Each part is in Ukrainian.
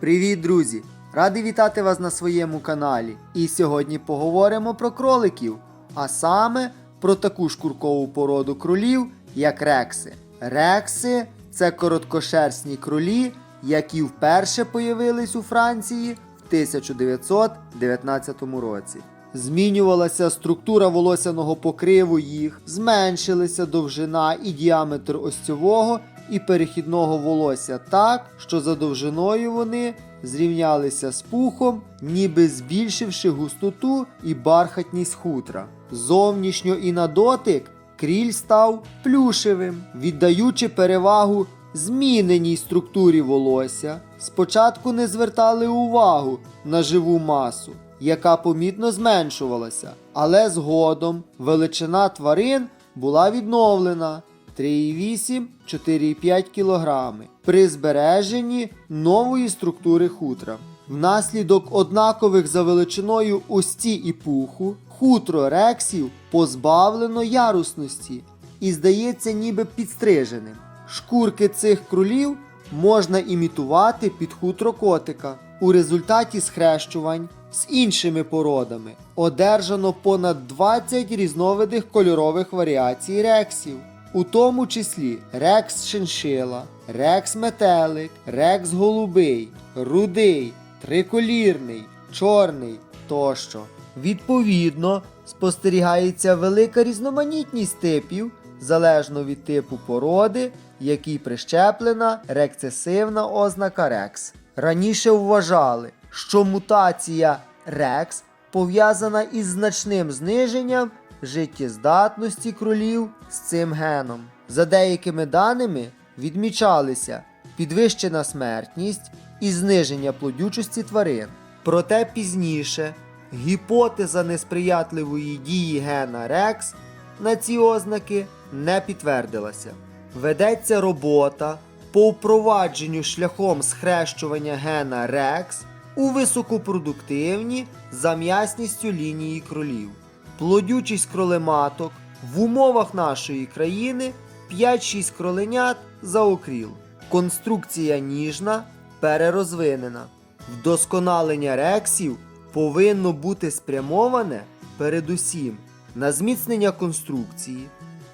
Привіт, друзі! Радий вітати вас на своєму каналі. І сьогодні поговоримо про кроликів, а саме про таку шкуркову породу кролів, як рекси. Рекси це короткошерстні кролі, які вперше появились у Франції в 1919 році. Змінювалася структура волосяного покриву їх, зменшилися довжина і діаметр осьцьового і перехідного волосся так, що за довжиною вони зрівнялися з пухом, ніби збільшивши густоту і бархатність хутра. Зовнішньо і на дотик кріль став плюшевим, віддаючи перевагу зміненій структурі волосся. Спочатку не звертали увагу на живу масу, яка помітно зменшувалася, але згодом величина тварин була відновлена 3,8-4,5 кг при збереженні нової структури хутра. Внаслідок однакових за величиною ості і пуху, хутро рексів позбавлено ярусності і здається ніби підстриженим. Шкурки цих кролів можна імітувати під хутро котика. У результаті схрещувань з іншими породами одержано понад 20 різновидних кольорових варіацій рексів, у тому числі рекс шиншила, рекс метелик, рекс голубий, рудий, триколірний, чорний тощо. Відповідно, спостерігається велика різноманітність типів залежно від типу породи, якій прищеплена рекцесивна ознака рекс. Раніше вважали, що мутація рекс пов'язана із значним зниженням життєздатності кролів з цим геном. За деякими даними відмічалися підвищена смертність і зниження плодючості тварин. Проте пізніше гіпотеза несприятливої дії гена рекс на ці ознаки не підтвердилася. Ведеться робота по впровадженню шляхом схрещування гена рекс у високопродуктивні за м'ясністю лінії кролів. Плодючість кролематок в умовах нашої країни 5-6 кроленят за окріл. Конструкція ніжна перерозвинена. Вдосконалення рексів повинно бути спрямоване передусім на зміцнення конструкції,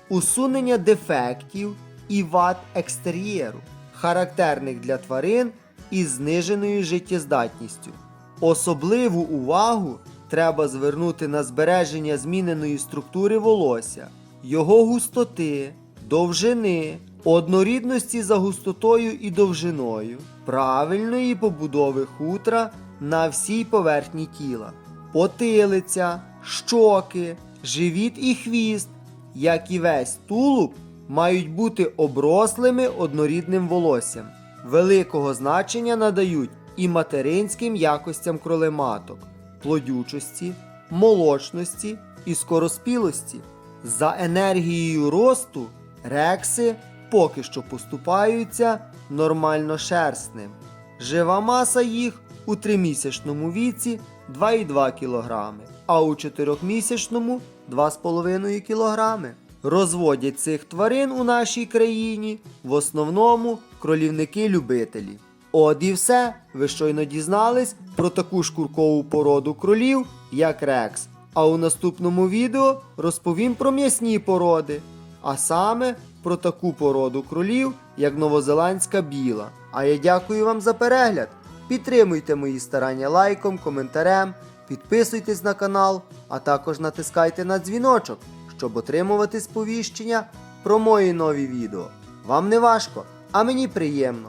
усунення дефектів і вад екстер'єру, характерних для тварин із зниженою життєздатністю. Особливу увагу треба звернути на збереження зміненої структури волосся, його густоти, довжини, однорідності за густотою і довжиною, правильної побудови хутра на всій поверхні тіла, потилиця, щоки, живіт і хвіст, як і весь тулуб, мають бути оброслими однорідним волоссям. Великого значення надають і материнським якостям кролематок, плодючості, молочності і скороспілості. За енергією росту рекси поки що поступаються нормально шерстним. Жива маса їх у тримісячному віці 2,2 кг, а у 4-місячному 2,5 кг. Розводять цих тварин у нашій країні в основному кролівники-любителі. От і все, ви щойно дізнались про таку шкуркову породу кролів, як рекс. А у наступному відео розповім про м'ясні породи, а саме про таку породу кролів, як новозеландська біла. А я дякую вам за перегляд. Підтримуйте мої старання лайком, коментарем, підписуйтесь на канал, а також натискайте на дзвіночок, щоб отримувати сповіщення про мої нові відео. Вам не важко, а мені приємно.